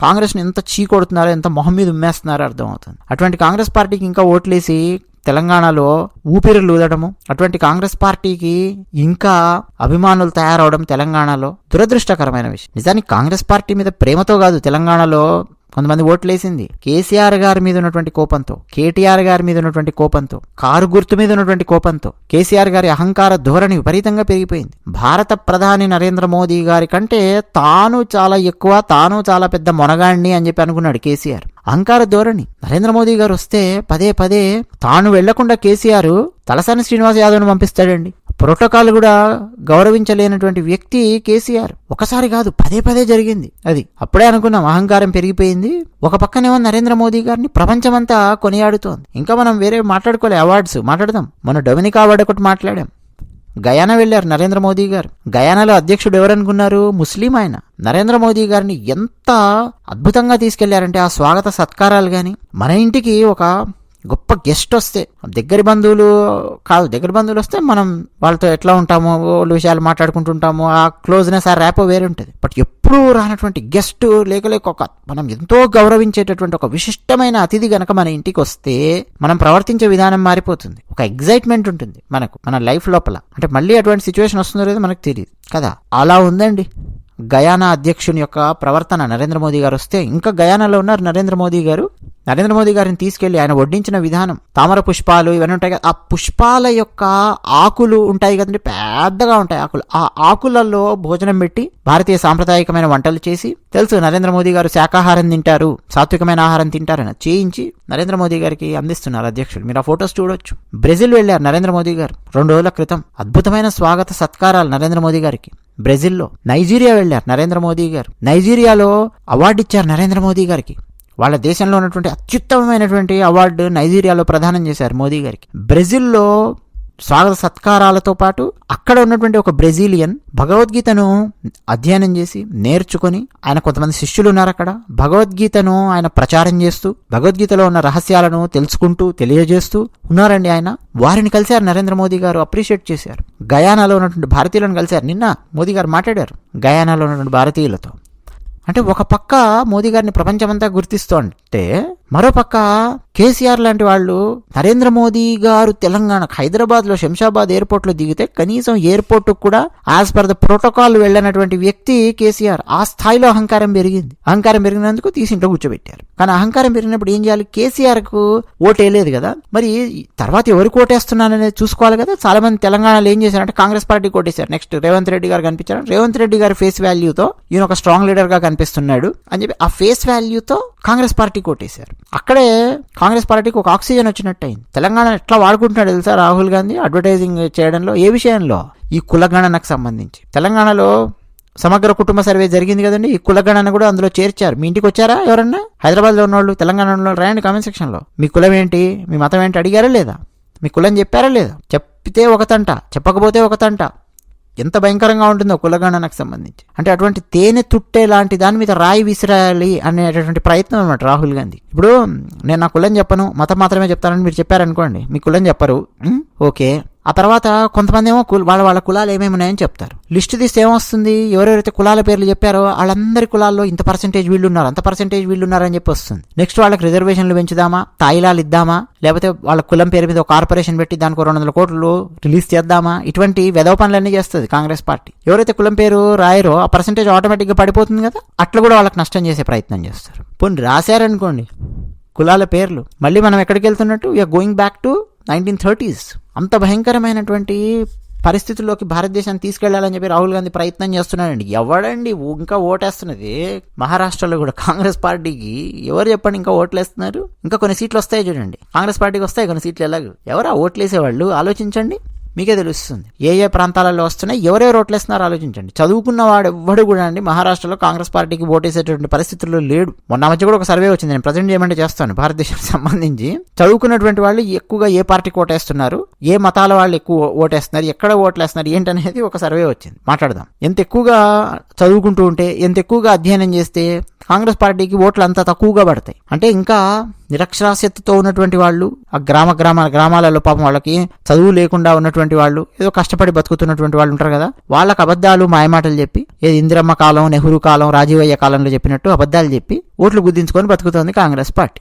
కాంగ్రెస్ని ఎంత చీకొడుతున్నారో ఎంత మొహం మీద ఉమ్మేస్తున్నారో అర్థమవుతుంది. అటువంటి కాంగ్రెస్ పార్టీకి ఇంకా ఓట్లేసి తెలంగాణలో ఊపిరి ఊదడము అటువంటి కాంగ్రెస్ పార్టీకి ఇంకా అభిమానులు తయారవడం తెలంగాణలో దురదృష్టకరమైన విషయం. నిజానికి కాంగ్రెస్ పార్టీ మీద ప్రేమతో కాదు తెలంగాణలో కొంతమంది ఓట్లేసింది. కేసీఆర్ గారి మీద ఉన్నటువంటి కోపంతో కేటీఆర్ గారి మీద ఉన్నటువంటి కోపంతో కారు గుర్తు మీద ఉన్నటువంటి కోపంతో కేసీఆర్ గారి అహంకార ధోరణి విపరీతంగా పెరిగిపోయింది. భారత ప్రధాని నరేంద్ర మోదీ గారి కంటే తాను చాలా ఎక్కువ తాను చాలా పెద్ద మొనగాణ్ణి అని చెప్పి అనుకున్నాడు కేసీఆర్. అహంకార ధోరణి. నరేంద్ర మోదీ గారు వస్తే పదే పదే తాను వెళ్ళకుండా కేసీఆర్ తలసాని శ్రీనివాస్ యాదవ్ను పంపిస్తాడండి. ప్రోటోకాల్ కూడా గౌరవించలేనటువంటి వ్యక్తి కేసీఆర్. ఒకసారి కాదు పదే పదే జరిగింది అది. అప్పుడే అనుకున్నాం అహంకారం పెరిగిపోయింది. ఒక పక్కనేమో నరేంద్ర మోదీ గారిని ప్రపంచమంతా కొనియాడుతోంది. ఇంకా మనం వేరే మాట్లాడుకోలే అవార్డ్స్ మాట్లాడదాం. మన డొమినికా అవార్డు ఒకటి మాట్లాడాం. గయానా వెళ్ళారు నరేంద్ర మోదీ గారు. గయానాలో అధ్యక్షుడు ఎవరనుకున్నారు? ముస్లిం ఆయన. నరేంద్ర మోదీ గారిని ఎంత అద్భుతంగా తీసుకెళ్ళారంటే ఆ స్వాగత సత్కారాలు గాని. మన ఇంటికి ఒక గొప్ప గెస్ట్ వస్తే దగ్గర బంధువులు కాదు దగ్గర బంధువులు వస్తే మనం వాళ్ళతో ఎట్లా ఉంటామో వాళ్ళు విషయాలు మాట్లాడుకుంటుంటాము ఆ క్లోజ్నెస్ ఆ ర్యాప్ వేరే ఉంటుంది బట్ ఎప్పుడూ రానటువంటి గెస్ట్ లేక లేక ఒక మనం ఎంతో గౌరవించేటటువంటి ఒక విశిష్టమైన అతిథి గనక మన ఇంటికి వస్తే మనం ప్రవర్తించే విధానం మారిపోతుంది. ఒక ఎగ్జైట్మెంట్ ఉంటుంది మనకు మన లైఫ్ లోపల. అంటే మళ్ళీ అటువంటి సిచ్యువేషన్ వస్తుందో లేదో మనకు తెలియదు కదా? అలా ఉందండి. గయానా అధ్యక్షుని యొక్క ప్రవర్తన నరేంద్ర మోదీ గారు వస్తే ఇంకా గయానాలో ఉన్నారు నరేంద్ర మోదీ గారు. నరేంద్ర మోదీ గారిని తీసుకెళ్ళి ఆయన వడ్డించిన విధానం తామర పుష్పాలు ఇవన్నీ ఉంటాయి కదా ఆ పుష్పాల యొక్క ఆకులు ఉంటాయి కదండి పెద్దగా ఉంటాయి ఆకులు. ఆ ఆకులలో భోజనం పెట్టి భారతీయ సాంప్రదాయకమైన వంటలు చేసి తెలుసు నరేంద్ర మోదీ గారు శాకాహారం తింటారు సాత్వికమైన ఆహారం తింటారని చేయించి నరేంద్ర మోదీ గారికి అందిస్తున్నారు అధ్యక్షుడు. మీరు ఆ ఫొటోస్ చూడొచ్చు. బ్రెజిల్ వెళ్ళారు నరేంద్ర మోదీ గారు. రెండు రోజుల క్రితం అద్భుతమైన స్వాగత సత్కారాలు నరేంద్ర మోదీ గారికి. బ్రెజిల్లో నైజీరియా వెళ్ళారు నరేంద్ర మోదీ గారు. నైజీరియాలో అవార్డు ఇచ్చారు నరేంద్ర మోదీ గారికి. వాళ్ళ దేశంలో ఉన్నటువంటి అత్యుత్తమమైనటువంటి అవార్డు నైజీరియాలో ప్రదానం చేశారు మోదీ గారికి. బ్రెజిల్లో స్వాగత సత్కారాలతో పాటు అక్కడ ఉన్నటువంటి ఒక బ్రెజిలియన్ భగవద్గీతను అధ్యయనం చేసి నేర్చుకొని ఆయన కొంతమంది శిష్యులు ఉన్నారు అక్కడ. భగవద్గీతను ఆయన ప్రచారం చేస్తూ భగవద్గీతలో ఉన్న రహస్యాలను తెలుసుకుంటూ తెలియజేస్తూ ఉన్నారండి ఆయన. వారిని కలిశారు నరేంద్ర మోదీ గారు అప్రిషియేట్ చేశారు. గయానాలో ఉన్నటువంటి భారతీయులను కలిశారు. నిన్న మోదీ గారు మాట్లాడారు. గయానాలో ఉన్నటువంటి భారతీయులతో. అంటే ఒక పక్క మోదీ గారిని ప్రపంచమంతా గుర్తిస్తుంటే అంటే మరోపక్క కేసీఆర్ లాంటి వాళ్ళు నరేంద్ర మోదీ గారు తెలంగాణకు హైదరాబాద్లో శంషాబాద్ ఎయిర్పోర్ట్లో దిగితే కనీసం ఎయిర్పోర్ట్ కూడా యాజ్ పర్ ద ప్రోటోకాల్ వెళ్ళినటువంటి వ్యక్తి కేసీఆర్. ఆ స్థాయిలో అహంకారం పెరిగింది. అహంకారం పెరిగినందుకు తీసి ఇంట్లో కూర్చోబెట్టారు. కానీ అహంకారం పెరిగినప్పుడు ఏం చేయాలి? కేసీఆర్కు ఓటేయలేదు కదా. మరి తర్వాత ఎవరికి ఓటేస్తున్నాననేది చూసుకోవాలి కదా. చాలా మంది తెలంగాణలో ఏం చేశారంటే కాంగ్రెస్ పార్టీ ఓటేశారు. నెక్స్ట్ రేవంత్ రెడ్డి గారు కనిపించారు. రేవంత్ రెడ్డి గారి ఫేస్ వాల్యూతో ఈయన ఒక స్ట్రాంగ్ లీడర్గా కనిపిస్తున్నాడు అని చెప్పి ఆ ఫేస్ వాల్యూతో కాంగ్రెస్ పార్టీ ఓటేశారు. అక్కడే కాంగ్రెస్ పార్టీకి ఒక ఆక్సిజన్ వచ్చినట్టయింది. తెలంగాణ ఎట్లా వాడుకుంటున్నాడు తెలుసా రాహుల్ గాంధీ అడ్వర్టైజింగ్ చేయడంలో? ఏ విషయంలో? ఈ కులగణనకు సంబంధించి. తెలంగాణలో సమగ్ర కుటుంబ సర్వే జరిగింది కదండి. ఈ కులగణన కూడా అందులో చేర్చారు. మీ ఇంటికి వచ్చారా ఎవరన్నా? హైదరాబాద్లో ఉన్నోళ్ళు తెలంగాణలో రాయండి కామెంట్ సెక్షన్లో. మీ కులం ఏంటి? మీ మతం ఏంటి? అడిగారా లేదా? మీ కులం చెప్పారా లేదా? చెప్తే ఒక తంట చెప్పకపోతే ఒక తంట. ఎంత భయంకరంగా ఉంటుందో కులగణనకు సంబంధించి. అంటే అటువంటి తేనె తుట్టే లాంటి దాని మీద రాయి విసిరాలి అనేటటువంటి ప్రయత్నం అనమాట రాహుల్ గాంధీ. ఇప్పుడు నేను నా కులం చెప్పను మతం మాత్రమే చెప్తానని మీరు చెప్పారనుకోండి మీ కులం చెప్పరు. ఓకే. ఆ తర్వాత కొంతమంది ఏమో వాళ్ళ వాళ్ళ కులాలు ఏమేమి ఉన్నాయని చెప్తారు. లిస్ట్ తీస్తే ఏమొస్తుంది? ఎవరెవరైతే కులాల పేర్లు చెప్పారో వాళ్ళందరి కులాల్లో ఇంత పర్సెంటేజ్ వీళ్ళు ఉన్నారు అంత పర్సెంటేజ్ వీళ్ళు ఉన్నారని చెప్పి వస్తుంది. నెక్స్ట్ వాళ్ళకి రిజర్వేషన్లు పెంచుదామా? తాయిలాలు ఇద్దామా? లేకపోతే వాళ్ళ కులం పేరు మీద ఒక కార్పొరేషన్ పెట్టి దానికి రెండు వందల కోట్లు రిలీజ్ చేద్దామా? ఇటువంటి వెధవ పనులన్నీ చేస్తుంది కాంగ్రెస్ పార్టీ. ఎవరైతే కులం పేరు రాయరో ఆ పర్సెంటేజ్ ఆటోమేటిక్గా పడిపోతుంది కదా? అట్లా కూడా వాళ్ళకి నష్టం చేసే ప్రయత్నం చేస్తారు. పోనీ రాశారనుకోండి కులాల పేర్లు మళ్ళీ మనం ఎక్కడికి వెళ్తున్నట్టు? We're going back to nineteen thirties. అంత భయంకరమైనటువంటి పరిస్థితుల్లోకి భారతదేశాన్ని తీసుకెళ్ళాలని చెప్పి రాహుల్ గాంధీ ప్రయత్నం చేస్తున్నాడండి. ఎవడండి? ఇంకా ఓటేస్తున్నది? మహారాష్ట్రలో కూడా కాంగ్రెస్ పార్టీకి ఎవరు చెప్పండి ఇంకా ఓట్లేస్తున్నారు? ఇంకా కొన్ని సీట్లు వస్తాయి చూడండి. కాంగ్రెస్ పార్టీకి వస్తాయి కొన్ని సీట్లు ఎలాగ. ఎవరా ఓట్లేసేవాళ్ళు? ఆలోచించండి. మీకే తెలుస్తుంది. ఏ ఏ ప్రాంతాలలో వస్తున్నాయి ఎవరెవరు ఓట్లేస్తున్నారో ఆలోచించండి. చదువుకున్న వాడు ఎవ్వడు కూడా అండి మహారాష్ట్రలో కాంగ్రెస్ పార్టీకి ఓటేసేటువంటి పరిస్థితుల్లో లేడు. మొన్న మధ్య కూడా ఒక సర్వే వచ్చింది నేను ప్రజెంట్ చేయమంటే చేస్తాను. భారతదేశం సంబంధించి చదువుకున్నటువంటి వాళ్ళు ఎక్కువగా ఏ పార్టీకి ఓటేస్తున్నారు ఏ మతాల వాళ్ళు ఎక్కువ ఓటేస్తున్నారు ఎక్కడ ఓట్లేస్తున్నారు ఏంటనేది ఒక సర్వే వచ్చింది. మాట్లాడదాం. ఎంత ఎక్కువగా చదువుకుంటూ ఉంటే ఎంత ఎక్కువగా అధ్యయనం చేస్తే కాంగ్రెస్ పార్టీకి ఓట్లు అంత తక్కువగా పడతాయి. అంటే ఇంకా నిరక్షరాస్యతతో ఉన్నటువంటి వాళ్ళు ఆ గ్రామ గ్రామ గ్రామాలలో పాపం వాళ్ళకి చదువు లేకుండా ఉన్నటువంటి వాళ్ళు ఏదో కష్టపడి బతుకుతున్నటువంటి వాళ్ళు ఉంటారు కదా వాళ్ళకి అబద్ధాలు మాయమాటలు చెప్పి ఏది ఇందిరమ్మ కాలం నెహ్రూ కాలం రాజీవయ్య కాలంలో చెప్పినట్టు అబద్ధాలు చెప్పి ఓట్లు గుద్దించుకొని బతుకుతుంది కాంగ్రెస్ పార్టీ.